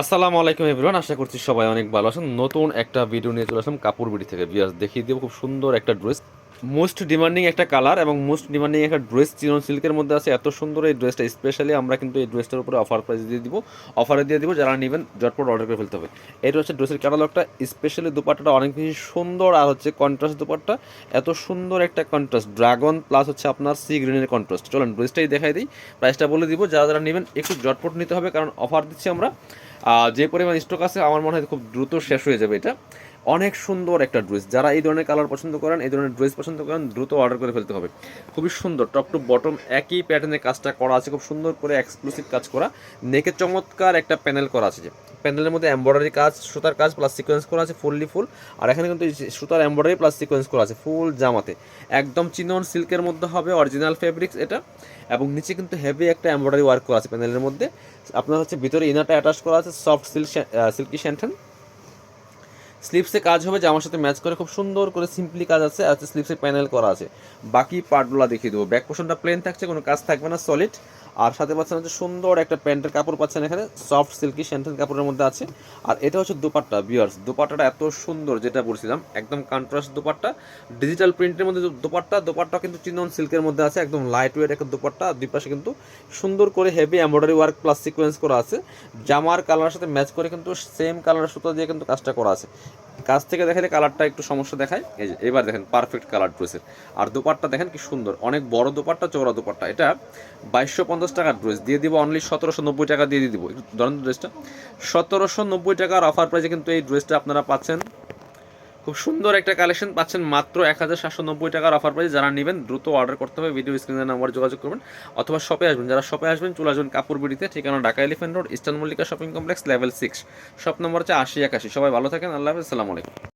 আসসালামু আলাইকুম এভরিওয়ান, আশা করছি সবাই অনেক ভালো আছেন। নতুন একটা ভিডিও নিয়ে চলে আসলাম কাপড় বিড়ি থেকে। বিয়াস দেখিয়ে দেবো খুব সুন্দর একটা ড্রেস মোস্ট ডিমান্ডিং একটা কালার এবং মোস্ট ডিমান্ডিং একটা ড্রেস চিনন সিল্কের মধ্যে আছে। এত সুন্দর এই ড্রেসটা স্পেশালি আমরা কিন্তু এই ড্রেসটার উপরে অফার প্রাইস দিয়ে দিব। অফারে দিয়ে দিব, যারা নেবেন জটপট অর্ডার করে ফেলতে হবে। এটা হচ্ছে ড্রেসের ক্যাটালগটা স্পেশালি দুপাট্টাটা অনেক বেশি সুন্দর আর হচ্ছে কন্ট্রাস্ট দুপাট্টা। এত সুন্দর একটা কন্ট্রাস্ট ড্রাগন প্লাস হচ্ছে আপনার সি গ্রিনের কন্ট্রাস্ট চলেন ড্রেসটাই দেখাই দিই প্রাইসটা বলে দিব। যারা যারা নেবেন, একটু জটপট নিতে হবে কারণ অফার দিচ্ছি আমরা। যে পরিমাণ স্টক আছে, আমার মনে হয় খুব দ্রুত শেষ হয়ে যাবে এটা। অনেক সুন্দর একটা ড্রেস। যারা এই ধরনের কালার পছন্দ করেন, এই ধরনের ড্রেস পছন্দ করেন, দ্রুত অর্ডার করে ফেলতে হবে। খুবই সুন্দর টপ টু বটম একই প্যাটার্নের কাজটা করা আছে, খুব সুন্দর করে এক্সক্লুসিভ কাজ করা। নেকে চমৎকার একটা প্যানেল করা আছে যে। প্যানেলের মধ্যে এমব্রয়ডারি কাজ, সুতার কাজ প্লাস সিকোয়েন্স করা আছে ফুললি ফুল আর এখানে কিন্তু সুতার এমব্রয়ডারি প্লাস সিকোয়েন্স করা আছে ফুল জামাতে। একদম চিনন সিল্কের মধ্যে হবে অরিজিনাল ফেব্রিক্স এটা। এবং নিচে কিন্তু হেভি একটা এমব্রয়ডারি ওয়ার্ক করা আছে প্যানেলের মধ্যে। আপনার হচ্ছে ভিতরে ইনারটা অ্যাটাচ করা আছে সফট সিল্ক সিল্কি শ্যান্টেন স্লিপসে কাজ হবে যে আমার সাথে ম্যাচ করে খুব সুন্দর করে সিম্পলি কাজ আছে আর স্লিপসে প্যানেল করা আছে। বাকি পার্টগুলো দেখিয়ে দেবো। ব্যাক পোর্শনটা প্লেন থাকছে, কোনো কাজ থাকবে না সলিড আর সাথে পাচ্ছেন হচ্ছে সুন্দর একটা প্যান্টের কাপড় পাচ্ছেন এখানে সফট সিল্কি শ্যান্টেন কাপড়ের মধ্যে আছে। আর এটা হচ্ছে দুপাট্টা বিয়ার্স দুপাট্টাটা এত সুন্দর যেটা বলছিলাম, একদম কন্ট্রাস্ট দুপাট্টা। ডিজিটাল প্রিন্টের মধ্যে দুপাট্টা দুপাট্টা কিন্তু চিনন সিল্কের মধ্যে আছে, একদম লাইট ওয়েট একটা দুপাট্টা। দুই পাশে কিন্তু সুন্দর করে heavy embroidery work plus sequence করা আছে। জামার কালারের সাথে ম্যাচ করে কিন্তু সেম কালারের সুতো দিয়ে কিন্তু কাজটা করা আছে। কাছ থেকে দেখালে কালারটা একটু সমস্যা দেখায়। এই যে, এবার দেখেন পারফেক্ট কালার ড্রেসের আর দোপারটা দেখেন কি সুন্দর। অনেক বড় দোপারটা চৌড়া দোপারটা এটা বাইশশো পঞ্চাশ টাকার ড্রেস দিয়ে দিব অনলি সতেরোশো নব্বই টাকা দিয়ে দিব। ধরেন ড্রেসটা সতেরোশো নব্বই টাকার অফার প্রাইসে কিন্তু এই ড্রেসটা আপনারা পাচ্ছেন খুব সুন্দর একটা কালেকশন পাচ্ছেন মাত্র এক হাজার সাতশো নব্বই টাকার অফার প্রাইস যারা নেবেন, দ্রুত অর্ডার করতে হবে। ভিডিও স্ক্রিনের নাম্বার যোগাযোগ করবেন অথবা শপে আসবেন। যারা শপে আসবেন, চলে আসবেন কাপড় বিড়িতে, ঠিকানা Dhaka elephant road eastern Mallika shopping complex level six shop number হচ্ছে আশি একাশি। সবাই ভালো থাকেন। আল্লাহ হাফিজ। আলাইকুম।